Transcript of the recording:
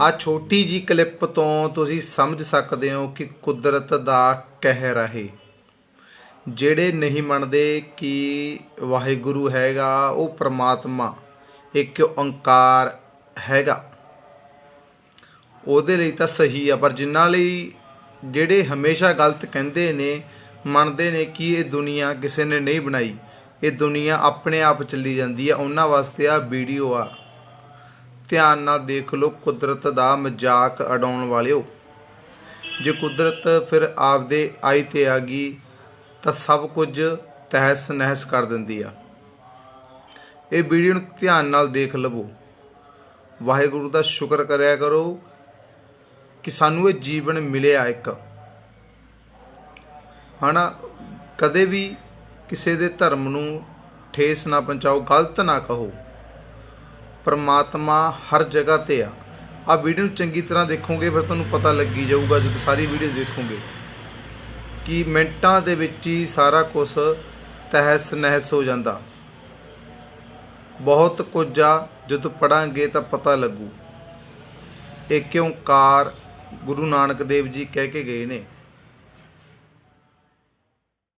ਆ ਛੋਟੀ ਜੀ ਕਲਿੱਪ ਤੋਂ ਤੁਸੀਂ ਸਮਝ ਸਕਦੇ ਹੋ ਕਿ ਕੁਦਰਤ ਦਾ ਕਹਿਰ ਹੈ ਜਿਹੜੇ ਨਹੀਂ ਮੰਨਦੇ ਕਿ ਵਾਹਿਗੁਰੂ ਹੈਗਾ, ਉਹ ਪ੍ਰਮਾਤਮਾ ਇੱਕ ਓੰਕਾਰ ਹੈਗਾ। ਉਹਦੇ ਲਈ ਤਾਂ ਸਹੀ ਆ, ਪਰ ਜਿਨ੍ਹਾਂ ਲਈ ਜਿਹੜੇ ਹਮੇਸ਼ਾ ਗਲਤ ਕਹਿੰਦੇ ਨੇ, ਮੰਨਦੇ ਨੇ ਕਿ ਇਹ ਦੁਨੀਆ ਕਿਸੇ ਨੇ ਨਹੀਂ ਬਣਾਈ, ਇਹ ਦੁਨੀਆ ਆਪਣੇ ਆਪ ਚੱਲੀ ਜਾਂਦੀ ਆ, ਉਹਨਾਂ ਵਾਸਤੇ ਆ ਵੀਡੀਓ ਆ। ਧਿਆਨ ਨਾਲ ਦੇਖ ਲਓ, ਕੁਦਰਤ ਦਾ ਮਜ਼ਾਕ ਉਡਾਉਣ ਵਾਲਿਓ। ਜੇ ਕੁਦਰਤ ਫਿਰ ਆਪਦੇ ਆਈ ਤੇ ਆ ਗਈ, ਤਾਂ ਸਭ ਕੁਝ ਤਹਿਸ ਨਹਿਸ ਕਰ ਦਿੰਦੀ ਆ। ਇਹ ਵੀਡੀਓ ਨੂੰ ਧਿਆਨ ਨਾਲ ਦੇਖ ਲਵੋ। ਵਾਹਿਗੁਰੂ ਦਾ ਸ਼ੁਕਰ ਕਰਿਆ ਕਰੋ ਕਿ ਸਾਨੂੰ ਇਹ ਜੀਵਨ ਮਿਲਿਆ ਇੱਕ। ਹਨਾ, ਕਦੇ ਵੀ ਕਿਸੇ ਦੇ ਧਰਮ ਨੂੰ ਠੇਸ ਨਾ ਪਹੁੰਚਾਓ, ਗਲਤ ਨਾ ਕਹੋ। ਪਰਮਾਤਮਾ ਹਰ ਜਗ੍ਹਾ ਤੇ ਆ। ਆ ਵੀਡੀਓ ਨੂੰ ਚੰਗੀ ਤਰ੍ਹਾਂ ਦੇਖੋਗੇ, ਫਿਰ ਤੁਹਾਨੂੰ ਪਤਾ ਲੱਗੀ ਜਾਊਗਾ, ਜਦੋਂ ਸਾਰੀ ਵੀਡੀਓ ਦੇਖੋਗੇ, ਕਿ ਮਿੰਟਾਂ ਦੇ ਵਿੱਚ ਹੀ ਸਾਰਾ ਕੁਝ ਤਹਿਸ ਨਹਿਸ ਹੋ ਜਾਂਦਾ। ਬਹੁਤ ਕੁਝ ਆ, ਜਦੋਂ ਪੜਾਂਗੇ ਤਾਂ ਪਤਾ ਲੱਗੂ। ਇਹ ਕਿਉਂ ਕਾਰ ਗੁਰੂ ਨਾਨਕ ਦੇਵ ਜੀ ਕਹਿ ਕੇ ਗਏ ਨੇ?